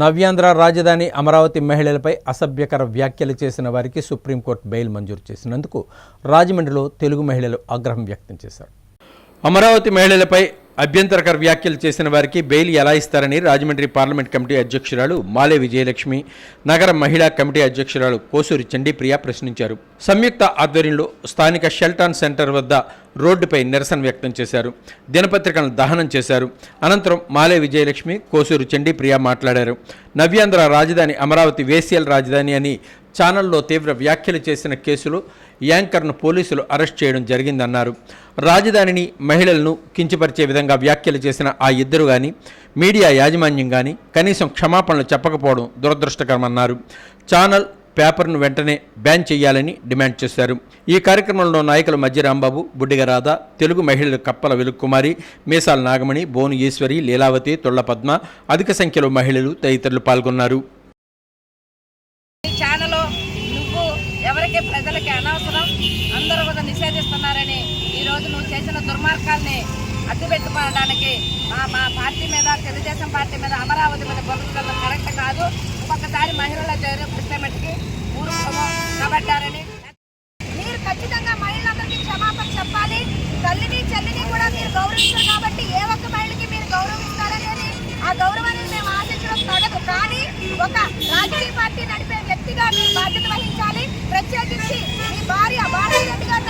నవ్యాంధ్ర రాజధాని అమరావతి మహిళలపై అసభ్యకర వ్యాఖ్యలు చేసిన వారికి సుప్రీంకోర్టు బెయిల్ మంజూరు చేసినందుకు రాజమండ్రిలో తెలుగు మహిళలు ఆగ్రహం వ్యక్తం చేశారు. అమరావతి మహిళలపై అభ్యంతరకర వ్యాఖ్యలు చేసిన వారికి బెయిల్ ఎలా ఇస్తారని రాజమండ్రి పార్లమెంట్ కమిటీ అధ్యక్షురాలు మాలే విజయలక్ష్మి నగర మహిళా కమిటీ అధ్యక్షురాలు కోసూరి చండీప్రియ ప్రశ్నించారు. సంయుక్త ఆధ్వర్యంలో స్థానిక షెల్టాన్ సెంటర్ వద్ద రోడ్డుపై నిరసన వ్యక్తం చేశారు. దినపత్రికలను దహనం చేశారు. అనంతరం మాలే విజయలక్ష్మి కోసూరు చండీప్రియ మాట్లాడారు. నవ్యాంధ్ర రాజధాని అమరావతి వేసియల్ రాజధాని అని ఛానల్లో తీవ్ర వ్యాఖ్యలు చేసిన కేసులో యాంకర్ను పోలీసులు అరెస్ట్ చేయడం జరిగిందన్నారు. రాజధానిని మహిళలను కించపరిచే విధంగా వ్యాఖ్యలు చేసిన ఆ ఇద్దరు కానీ మీడియా యాజమాన్యం కానీ కనీసం క్షమాపణలు చెప్పకపోవడం దురదృష్టకరమన్నారు. ఛానల్ పేపర్ను వెంటనే బ్యాన్ చేయాలని డిమాండ్ చేశారు. ఈ కార్యక్రమంలో నాయకులు మధ్య రాంబాబు బుడ్డిగ రాధ తెలుగు మహిళలు కప్పల వెలుక్కుమారి మీసాల నాగమణి బోను ఈశ్వరి లీలావతి తొళ్ళ పద్మ అధిక సంఖ్యలో మహిళలు తదితరులు పాల్గొన్నారు ఈ ఛానల్ నువ్వు ఎవరికి ప్రజలకి అనవసరం. అందరూ కూడా నిషేధిస్తున్నారని ఈ రోజు నువ్వు చేసిన దుర్మార్గాల్ని అడ్డుపెట్టుకోవడానికి మా మా పార్టీ మీద తెలుగుదేశం పార్టీ మీద అమరావతి మీద బొమ్మలు కరెక్ట్ కాదు. ఒక్కొక్కసారి మహిళల ధైర్యం పుస్తమట్టుకి ఊరు కాబట్టారని. మీరు ఖచ్చితంగా మహిళలందరికీ క్షమాపణ చెప్పాలి. తల్లిని చెల్లిని కూడా మీరు గౌరవిస్తారు కాబట్టి ఏ ఒక్క మహిళకి మీరు గౌరవిస్తారనేది ఆ గౌరవాన్ని మేము ఆశించడం తగదు. కానీ ఒక రాజకీయ పార్టీ నడిపే వ్యక్తిగా మీరు బాధ్యత వహించాలి. ప్రత్యేకించి మీ భార్య భారతీ రెడ్డి గారు